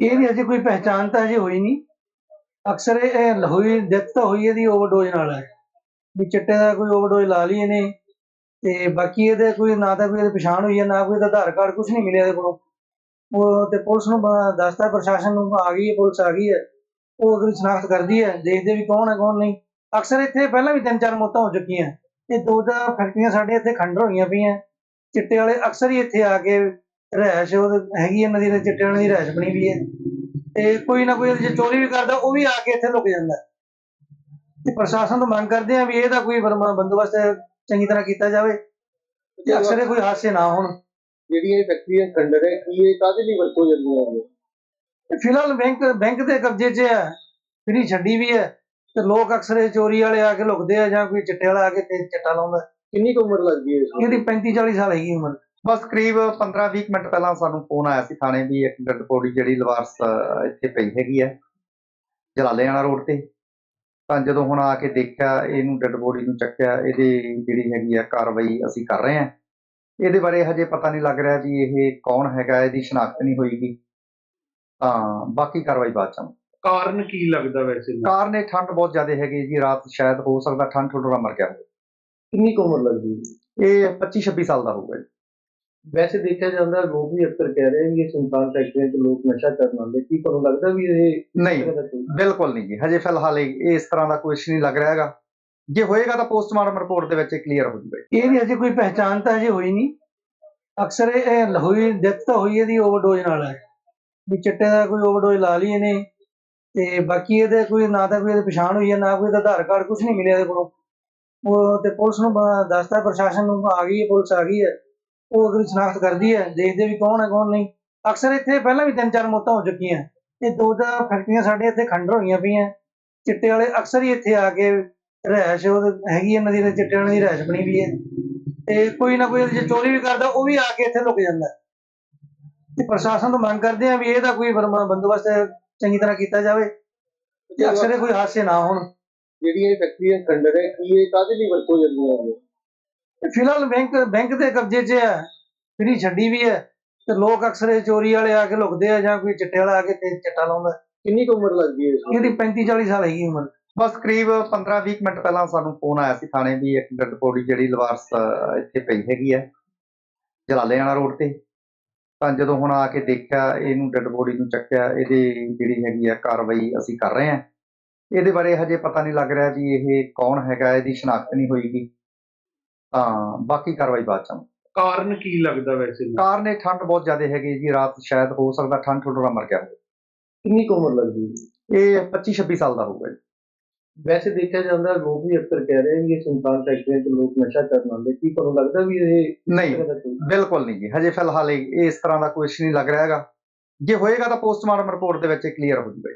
ਇਹਦੀ ਅਜੇ ਕੋਈ ਪਹਿਚਾਣ ਤਾਂ ਅਜੇ ਹੋਈ ਨਹੀਂ। ਅਕਸਰ ਇਹ ਹੋਈ, ਡੈਥ ਤਾਂ ਹੋਈ ਇਹਦੀ ਓਵਰਡੋਜ਼ ਨਾਲ। ਹੈ ਵੀ ਚਿੱਟੇ ਦਾ ਕੋਈ ਓਵਰਡੋਜ਼ ਲਾ ਲਈ ਇਹਨੇ ਤੇ ਬਾਕੀ ਇਹਦੇ ਕੋਈ ਨਾ ਤਾਂ ਕੋਈ ਪਛਾਣ ਹੋਈ ਹੈ, ਨਾ ਕੋਈ ਇਹਦਾ ਆਧਾਰ ਕਾਰਡ ਕੁਝ ਨਹੀਂ ਮਿਲਿਆ ਇਹਦੇ ਕੋਲੋਂ। ਉਹ ਤੇ ਪੁਲਿਸ ਨੂੰ ਦੱਸਦਾ ਪ੍ਰਸ਼ਾਸਨ ਨੂੰ ਆ ਗਈ ਹੈ, ਪੁਲਿਸ ਆ ਗਈ ਹੈ। ਉਹ ਅਗਲੀ ਸ਼ਨਾਖਤ ਕਰਦੀ ਹੈ, ਦੇਖਦੇ ਵੀ ਕੌਣ ਹੈ, ਕੌਣ ਨਹੀਂ। ਅਕਸਰ ਇੱਥੇ ਪਹਿਲਾਂ ਵੀ ਤਿੰਨ ਚਾਰ ਮੌਤਾਂ ਹੋ ਚੁੱਕੀਆਂ। ਇਹ ਦੋ ਚਾਰ ਫੈਕਟਰੀਆਂ ਸਾਡੇ ਇੱਥੇ ਖੰਡਰ ਹੋਈਆਂ ਪਈਆਂ। ਚਿੱਟੇ ਵਾਲੇ ਅਕਸਰ ਹੀ ਇੱਥੇ ਆ ਕੇ ਰਹਿਸ਼ ਹੈਗੀ ਇਹਨਾਂ ਦੀ ਚਿੱਟਿਆਂ ਦੀ ਰਹਿਸ਼ ਬਣੀ ਵੀ ਹੈ ਤੇ ਕੋਈ ਨਾ ਕੋਈ ਚੋਰੀ ਵੀ ਕਰਦਾ ਉਹ ਵੀ ਆ ਕੇ ਇੱਥੇ ਲੁਕ ਜਾਂਦਾ। ਤੇ ਪ੍ਰਸ਼ਾਸਨ ਤੋਂ ਮੰਗ ਕਰਦੇ ਆ ਵੀ ਇਹਦਾ ਕੋਈ ਬੰਦੋਬਸਤ ਚੰਗੀ ਤਰ੍ਹਾਂ ਕੀਤਾ ਜਾਵੇ ਤੇ ਅਕਸਰ ਕੋਈ ਹਾਦਸੇ ਨਾ ਹੋਣ। ਜਿਹੜੀਆਂ ਇਹ ਫੈਕਟਰੀਆਂ ਖੰਡਰ ਹੈ ਕੀ ਇਹ ਕਾਦੇ ਲਈ ਵਰਤੋਂ ਜਾਂਦੀਆਂ ਨੇ? ਤੇ ਫਿਲਹਾਲ ਬੈਂਕ ਬੈਂਕ ਦੇ ਕਬਜ਼ੇ 'ਚ ਹੈ ਫਰੀ ਛੱਡੀ ਵੀ ਹੈ ਤੇ ਲੋਕ ਅਕਸਰ ਇਹ ਚੋਰੀ ਵਾਲੇ ਆ ਕੇ ਲੁਕਦੇ ਆ ਜਾਂ ਕੋਈ ਚਿੱਟੇ ਵਾਲਾ ਆ ਕੇ ਤੇ ਚਿੱਟਾ ਲਾਉਂਦਾ। ਕਿੰਨੀ ਕੁ ਉਮਰ ਲੱਗਦੀ ਹੈ ਇਹਦੀ 35 40 ਸਾਲ ਹੈਗੀ ਉਮਰ। ਬਸ ਕਰੀਬ 15-20 ਮਿੰਟ ਪਹਿਲਾਂ ਸਾਨੂੰ ਫੋਨ ਆਇਆ ਸੀ ਥਾਣੇ ਵੀ ਇੱਕ ਡੈਡ ਬੋਡੀ ਜਿਹੜੀ ਲਵਾਰਸ ਇੱਥੇ ਪਈ ਹੈਗੀ ਹੈ ਜਲਾਲਿਆਣਾ ਰੋਡ ਤੇ। ਤਾਂ ਜਦੋਂ ਹੁਣ ਆ ਕੇ ਦੇਖਿਆ ਇਹਨੂੰ ਡੈਡ ਬੋਡੀ ਨੂੰ ਚੱਕਿਆ ਇਹਦੀ ਜਿਹੜੀ ਹੈਗੀ ਆ ਕਾਰਵਾਈ ਅਸੀਂ ਕਰ ਰਹੇ ਹਾਂ। ਇਹਦੇ ਬਾਰੇ ਹਜੇ ਪਤਾ ਨਹੀਂ ਲੱਗ ਰਿਹਾ ਵੀ ਇਹ ਕੌਣ ਹੈਗਾ ਇਹਦੀ ਸ਼ਨਾਖਤ ਨਹੀਂ ਹੋਈਗੀ। ਤਾਂ ਬਾਕੀ ਕਾਰਵਾਈ ਬਾਅਦ ਚ ਕਾਰਨ ਕੀ ਲੱਗਦਾ ਵੈਸੇ? ਕਾਰਨ ਇਹ ਠੰਡ ਬਹੁਤ ਜ਼ਿਆਦਾ ਹੈਗੀ ਜੀ ਰਾਤ ਸ਼ਾਇਦ ਹੋ ਸਕਦਾ ਠੰਡ ਠੁੱਡਰਾ ਮਰ ਗਿਆ ਹੋਵੇ। ਕਿੰਨੀ ਕੁ ਉਮਰ ਲੱਗਦੀ ਇਹ 25-26 ਸਾਲ ਦਾ ਹੋਊਗਾ ਜੀ। ਵੈਸੇ ਦੇਖਿਆ ਜਾਂਦਾ ਲੋਕ ਵੀ ਅਕਸਰ ਕਹਿ ਰਹੇ ਨੇ ਕਿ ਸੁਲਤਾਨ ਫੈਕਟਰੀਆਂ 'ਚ ਲੋਕ ਨਸ਼ਾ ਕਰਨ ਆਉਂਦੇ ਕੀ ਤੁਹਾਨੂੰ ਲੱਗਦਾ ਵੀ ਇਹ ਨਹੀਂ ਬਿਲਕੁਲ ਨਹੀਂ ਜੀ। ਹਜੇ ਫਿਲਹਾਲ ਇਹ ਇਸ ਤਰ੍ਹਾਂ ਦਾ ਕੁਝ ਨਹੀਂ ਲੱਗ ਰਿਹਾ ਹੈਗਾ। ਜੇ ਹੋਏਗਾ ਤਾਂ ਪੋਸਟਮਾਰਟਮ ਰਿਪੋਰਟ ਦੇ ਵਿੱਚ ਕਲੀਅਰ ਹੋ ਜਾਊਗਾ ਜੀ। ਇਹਦੀ ਅਜੇ ਕੋਈ ਪਹਿਚਾਣ ਤਾਂ ਅਜੇ ਹੋਈ ਨਹੀਂ। ਅਕਸਰ ਇਹ ਹੋਈ ਡੈਥ ਤਾਂ ਹੋਈ ਇਹਦੀ ਓਵਰਡੋਜ਼ ਨਾਲ ਹੈ। ਵੀ ਚਿੱਟੇ ਦਾ ਕੋਈ ਓਵਰਡੋਜ਼ ਲਾ ਲਈ ਇਹਨੇ ਤੇ ਬਾਕੀ ਇਹਦੇ ਕੋਈ ਨਾ ਤਾਂ ਕੋਈ ਇਹਦੀ ਪਛਾਣ ਹੋਈ ਹੈ ਨਾ ਕੋਈ ਆਧਾਰ ਕਾਰਡ ਕੁਝ ਨਹੀਂ ਮਿਲਿਆ ਇਹਦੇ ਕੋਲੋਂ। ਉਹ ਤੇ ਪੁਲਿਸ ਨੂੰ ਦੱਸਤਾ ਪ੍ਰਸ਼ਾਸਨ ਨੂੰ ਆ ਗਈ ਹੈ ਪੁਲਿਸ ਆ ਗਈ ਹੈ। ਉਹ ਅਗਰ ਸ਼ਨਾਖਤ ਕਰਦੀ ਹੈ, ਦੇਖਦੇ ਵੀ ਕੌਣ ਹੈ, ਕੌਣ ਨਹੀਂ। ਅਕਸਰ ਇੱਥੇ ਪਹਿਲਾਂ ਵੀ ਤਿੰਨ ਚਾਰ ਮੌਤਾਂ ਹੋ ਚੁੱਕੀਆਂ। ਤੇ ਦੋ ਚਾਰ ਫੈਕਟਰੀਆਂ ਸਾਡੇ ਇੱਥੇ ਖੰਡ ਹੋਈਆਂ ਪਈਆਂ। ਚਿੱਟੇ ਵਾਲੇ ਅਕਸਰ ਹੀ ਇੱਥੇ ਆ ਕੇ ਰਹਿਸ਼, ਉਹ ਹੈਗੀ ਇਹਨਾਂ ਦੀ ਚਿੱਟੇ ਵਾਲੇ ਰਹਿਸ਼ ਬਣੀ ਵੀ ਹੈ। ਤੇ ਕੋਈ ਨਾ ਕੋਈ ਜੇ ਚੋਰੀ ਵੀ ਕਰਦਾ, ਉਹ ਵੀ ਆ ਕੇ ਇੱਥੇ ਲੁਕ ਜਾਂਦਾ। ਤੇ ਪ੍ਰਸ਼ਾਸਨ ਤੋਂ ਮੰਗ ਕਰਦੇ ਆ ਵੀ ਇਹਦਾ ਕੋਈ ਬੰਦੋਬਸਤ ਚੰਗੀ ਤਰ੍ਹਾਂ ਕੀਤਾ ਜਾਵੇ। ਤੇ ਅਕਸਰ ਕੋਈ ਹਾਦਸੇ ਨਾ ਹੋਣ। ਜਿਹੜੀ ਇਹ ਫੈਕਟਰੀਆਂ ਖੰਡਰ ਹੈ ਕੀ ਇਹ ਕਾਹਦੇ ਲਈ ਵਰਤੋਂ ਜਾਂਦੀਆਂ ਹਨ ਤੇ ਫਿਲਹਾਲ ਬੈਂਕ ਬੈਂਕ ਦੇ ਕਬਜ਼ੇ 'ਚ ਹੈ ਫਰੀ ਛੱਡੀ ਵੀ ਹੈ ਤੇ ਲੋਕ ਅਕਸਰ ਇਹ ਚੋਰੀ ਵਾਲੇ ਆ ਕੇ ਲੁਕਦੇ ਆ ਜਾਂ ਕੋਈ ਚਿੱਟੇ ਵਾਲਾ ਆ ਕੇ ਤੇ ਚਿੱਟਾ ਲਾਉਂਦਾ ਕਿੰਨੀ ਕੁ ਉਮਰ ਲੱਗਦੀ ਹੈ ਇਸ ਨੂੰ? ਇਹਦੀ 35 40 ਸਾਲ ਹੈਗੀ ਉਮਰ। ਬਸ ਕਰੀਬ 15-20 ਮਿੰਟ ਪਹਿਲਾਂ ਸਾਨੂੰ ਫੋਨ ਆਇਆ ਸੀ ਥਾਣੇ ਵੀ ਇੱਕ ਡੈਡ ਬੋਡੀ ਜਿਹੜੀ ਲਵਾਰਸ ਅਹ, ਇੱਥੇ ਪਈ ਹੈਗੀ ਹੈ ਜਲਾਲਿਆਣਾ ਰੋਡ ਤੇ। ਤਾਂ ਜਦੋਂ ਹੁਣ ਆ ਕੇ ਦੇਖਿਆ ਇਹਨੂੰ ਡੈਡ ਬੋਡੀ ਨੂੰ ਚੱਕਿਆ ਇਹਦੀ ਜਿਹੜੀ ਹੈਗੀ ਆ ਕਾਰਵਾਈ ਅਸੀਂ ਕਰ ਰਹੇ ਹਾਂ। ਇਹਦੇ ਬਾਰੇ ਹਜੇ ਪਤਾ ਨਹੀਂ ਲੱਗ ਰਿਹਾ ਵੀ ਇਹ ਕੌਣ ਹੈਗਾ ਇਹਦੀ ਸ਼ਨਾਖਤ ਨਹੀਂ ਹੋਈਗੀ ਤਾਂ ਬਾਕੀ ਕਾਰਵਾਈ ਬਾਅਦ ਚ ਕਾਰਨ ਕੀ ਲੱਗਦਾ ਵੈਸੇ? ਕਾਰਨ ਇਹ ਠੰਡ ਬਹੁਤ ਜ਼ਿਆਦਾ ਹੈਗੀ ਜੀ ਰਾਤ ਸ਼ਾਇਦ ਹੋ ਸਕਦਾ ਠੰਡ ਠੁੱਡਰਾ ਮਰ ਗਿਆ ਹੋਵੇ। ਕਿੰਨੀ ਕੁ ਉਮਰ ਲੱਗਦੀ ਹੈ? ਇਹ 25-26 ਸਾਲ ਦਾ ਹੋਊਗਾ ਜੀ। ਵੈਸੇ ਦੇਖਿਆ ਜਾਂਦਾ ਲੋਕ ਵੀ ਅਕਸਰ ਕਹਿ ਰਹੇ ਨੇ ਕਿ ਸੁਲਤਾਨ ਫੈਕਟਰੀਆਂ 'ਚ ਲੋਕ ਨਸ਼ਾ ਕਰਨ ਆਉਂਦੇ ਕੀ ਤੁਹਾਨੂੰ ਲੱਗਦਾ ਵੀ ਇਹ ਨਹੀਂ ਤਰ੍ਹਾਂ ਦਾ ਕੋਈ- ਬਿਲਕੁਲ ਨਹੀਂ ਜੀ। ਹਜੇ ਫਿਲਹਾਲ ਇਹ ਇਸ ਤਰ੍ਹਾਂ ਦਾ ਕੁਝ ਨਹੀਂ ਲੱਗ ਰਿਹਾ ਹੈਗਾ। ਜੇ ਹੋਏਗਾ ਤਾਂ ਪੋਸਟਮਾਰਟਮ ਰਿਪੋਰਟ ਦੇ ਵਿੱਚ ਕਲੀਅਰ ਹੋ ਜਾਊਗਾ ਜੀ।